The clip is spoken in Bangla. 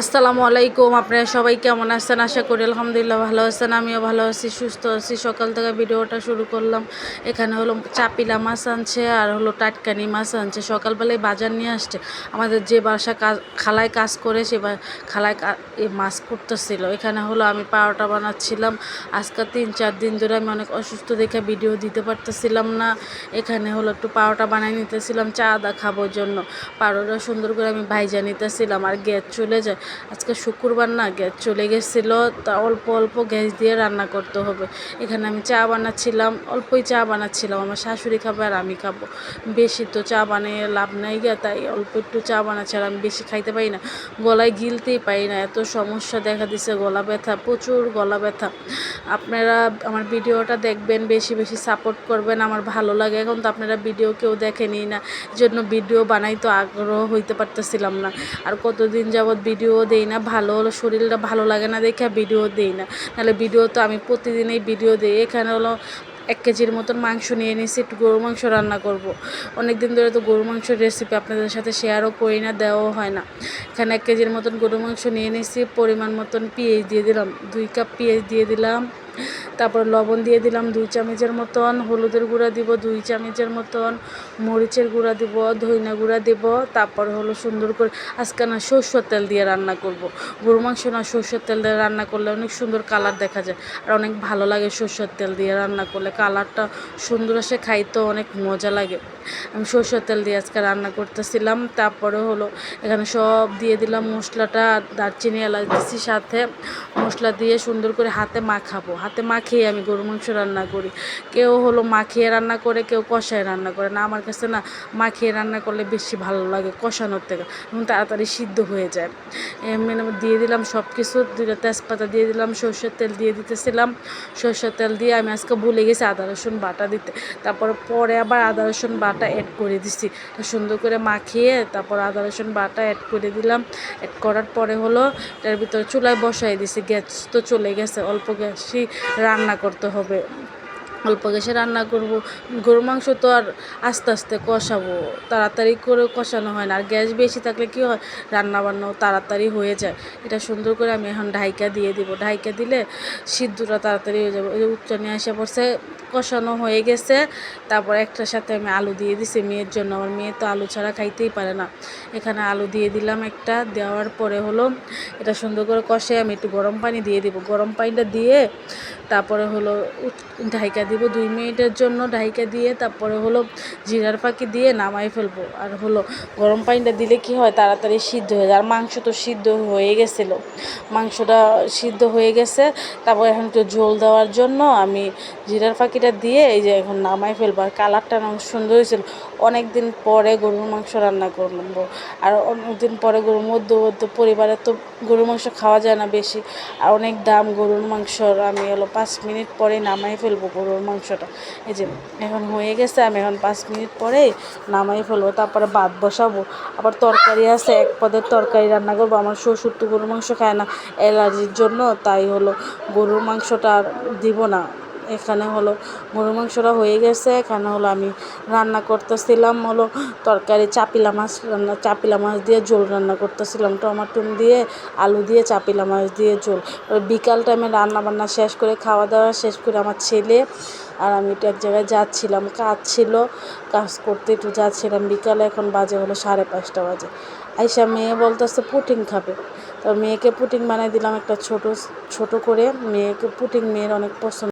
আসসালামু আলাইকুম, আপনারা সবাই কেমন আছেন? আশা করি আলহামদুলিল্লাহ ভালো আছেন, আমিও ভালো আছি, সুস্থ আছি। সকাল থেকে ভিডিওটা শুরু করলাম। এখানে হলো চাপিলা মাছ আনছে আর হলো টাটকানি মাছ আনছে। সকালবেলায় বাজার নিয়ে আসছে। আমাদের যে বাসা কাজ খালায় কাজ করে সে খালায় মাছ করতেছিল এখানে হলো আমি পাওয়াটা বানাচ্ছিলাম। আজকে তিন, চার দিন ধরে আমি অনেক অসুস্থ দেখে ভিডিও দিতে পারতেছিলাম না। এখানে হলো একটু পাওয়াটা বানাই নিতেছিলাম, চা আদা খাবোর জন্য। পাউডারটা সুন্দর করে আমি ভাইজা নিতেছিলাম আর গ্যাস চলে যায়। আজকে শুক্রবার না গ্যাস চলে গেছিল, তা অল্প অল্প গ্যাস দিয়ে রান্না করতে হবে। এখানে আমি চা বানাচ্ছিলাম, অল্পই চা বানাচ্ছিলাম। আমার শাশুড়ি খাবে আর আমি খাব। বেশি তো চা বানিয়ে লাভ নাই গিয়া তাই অল্প একটু চা বানাচ্ছি আর আমি বেশি খাইতে পারি না। গলায় গিলতেই পারি না, এত সমস্যা দেখা দিছে, গলা ব্যথা, প্রচুর গলা ব্যথা। আপনারা আমার ভিডিওটা দেখবেন, বেশি বেশি সাপোর্ট করবেন, আমার ভালো লাগে। এখন তো আপনারা ভিডিও কেউ দেখেনি না জন্য ভিডিও বানাই তো আগ্রহ হইতে পারতেছিলাম না। আর কতদিন যাবৎ ভিডিও দেই না, ভালো হলো শরীরটা ভালো লাগে না দেখে ভিডিও দেই না। নাহলে ভিডিও তো আমি প্রতিদিনই ভিডিও দিই। এখানে হলো এক কেজির মতন মাংস নিয়ে নিয়েছি একটু গরু মাংস রান্না করব। অনেক দিন ধরে তো গরু মাংসের রেসিপি আপনাদের সাথে শেয়ারও করি না, দেওয়াও হয় না। এখানে এক কেজির মতন গরু মাংস নিয়ে নিয়েছি পরিমাণ মতন পেঁয়াজ দিয়ে দিলাম, দুই কাপ পেঁয়াজ দিয়ে দিলাম। তারপর লবণ দিয়ে দিলাম দুই চামচের মতন, হলুদের গুঁড়া দিব দুই চামচের মতন, মরিচের গুঁড়া দিব, ধইনা গুঁড়া দিব, তারপর হলো সুন্দর করে আজকে না সরষের তেল দিয়ে রান্না করব। গরু মাংস না সরষের তেল দিয়ে রান্না করলে অনেক সুন্দর কালার দেখা যায় আর অনেক ভালো লাগে সরষের তেল দিয়ে রান্না করলে। কালারটা সুন্দর আসে, খাইতেও অনেক মজা লাগে। আমি সরষের তেল দিয়ে আজকে রান্না করতেছিলাম, তারপরে হলো এখানে সব দিয়ে দিলাম মশলাটা, দারচিনি, এলাচ দিচ্ছি সাথে। মশলা দিয়ে সুন্দর করে হাতে মাখাবো। হাতে মাখিয়ে আমি গরু মাংস রান্না করি। কেউ হলো মাখিয়ে রান্না করে, কেউ কষায় রান্না করে। না, আমার কাছে না মাখিয়ে রান্না করলে বেশি ভালো লাগে কষানোর থেকে। এবং তাড়াতাড়ি সিদ্ধ হয়ে যায়। এমনি দিয়ে দিলাম সব কিছু দুটো তেজপাতা দিয়ে দিলাম, সর্ষের তেল দিয়ে দিতেছিলাম। সর্ষের তেল দিয়ে আমি আজকে ভুলে গেছি আদা, রসুন বাটা দিতে। তারপরে পরে আবার আদা, রসুন বাটা অ্যাড করে দিছি। সুন্দর করে মাখিয়ে তারপর আদা, রসুন বাটা অ্যাড করে দিলাম। অ্যাড করার পরে হলো এটার ভিতরে চুলায় বসাই দিছি। গ্যাস তো চলে গেছে, অল্প গ্যাসই রান্না করতে হবে। অল্প গ্যাসে রান্না করব। গরু মাংস তো আর আস্তে আস্তে কষাবো। তাড়াতাড়ি করে কষানো হয় না। আর গ্যাস বেশি থাকলে কী হয়? রান্না বান্নাও তাড়াতাড়ি হয়ে যায়। এটা সুন্দর করে আমি এখন ঢাইকা দিয়ে দিব। ঢাইকা দিলে সিদ্ধটা তাড়াতাড়ি হয়ে যাবে। ওই যে উচ্চ নিয়ে আসে পড়ছে, কষানো হয়ে গেছে। তারপর একটার সাথে আমি আলু দিয়ে দিছি। মেয়ের জন্য। আমার মেয়ে তো আলু ছাড়া খাইতেই পারে না। এখানে আলু দিয়ে দিলাম একটা। দেওয়ার পরে হলো, এটা সুন্দর করে কষে আমি একটু গরম পানি দিয়ে দিব। গরম পানিটা দিয়ে তারপরে হলো ঢাইকা দিব দুই মিনিটের জন্য ঢাইকা দিয়ে তারপরে হলো জিরার ফাঁকি দিয়ে নামাই ফেলব। আর হলো গরম পানিটা দিলে কি হয়? তাড়াতাড়ি সিদ্ধ হয়ে যায়। আর মাংস তো সিদ্ধ হয়ে গেছিল। মাংসটা সিদ্ধ হয়ে গেছে। তারপর এখন একটু ঝোল দেওয়ার জন্য আমি জিরার ফাঁকিটা দিয়ে এই যে এখন নামাই ফেলব। আর কালারটা সুন্দর হয়েছিল। অনেক দিন পরে গরুর মাংস রান্না করব আর অনেক দিন পরে গরুর মধ্যে মধ্যে পরিবারে তো গরুর মাংস খাওয়া যায় না বেশি। আর অনেক দাম গরুর মাংসর। আমি হলো পাঁচ মিনিট পরে নামাই ফেলব গরুর মাংসটা। এই যে, এখন হয়ে গেছে, আমি এখন পাঁচ মিনিট পরে নামাই ফেলব, তারপরে ভাত বসাবো। আবার তরকারি আছে, এক পদের তরকারি রান্না করব। আমার শ্বশুর তো গরুর মাংস খায় না, অ্যালার্জির জন্য, তাই হলো গরুর মাংসটা আর দিব না। এখানে হলো গরুর মাংসটা হয়ে গেছে। এখানে হলো আমি রান্না করতেছিলাম হলো তরকারি চাপিলা মাছ রান্না, চাপিলা মাছ দিয়ে ঝোল রান্না করতেছিলাম টমাটো দিয়ে, আলু দিয়ে, চাপিলা মাছ দিয়ে ঝোল। বিকাল টাইমে রান্না বান্না শেষ করে খাওয়া দাওয়া শেষ করে আমার ছেলে আর আমি একটু এক জায়গায় যাচ্ছিলাম। কাজ ছিল, কাজ করতে একটু যাচ্ছিলাম। বিকালে এখন বাজে হলো সাড়ে পাঁচটা বাজে। আইসা মেয়ে বলতেছে, পুটিং খাবে। তো মেয়েকে পুটিং বানিয়ে দিলাম একটা ছোট ছোট করে। মেয়েকে পুটিং মেয়ের অনেক পছন্দ।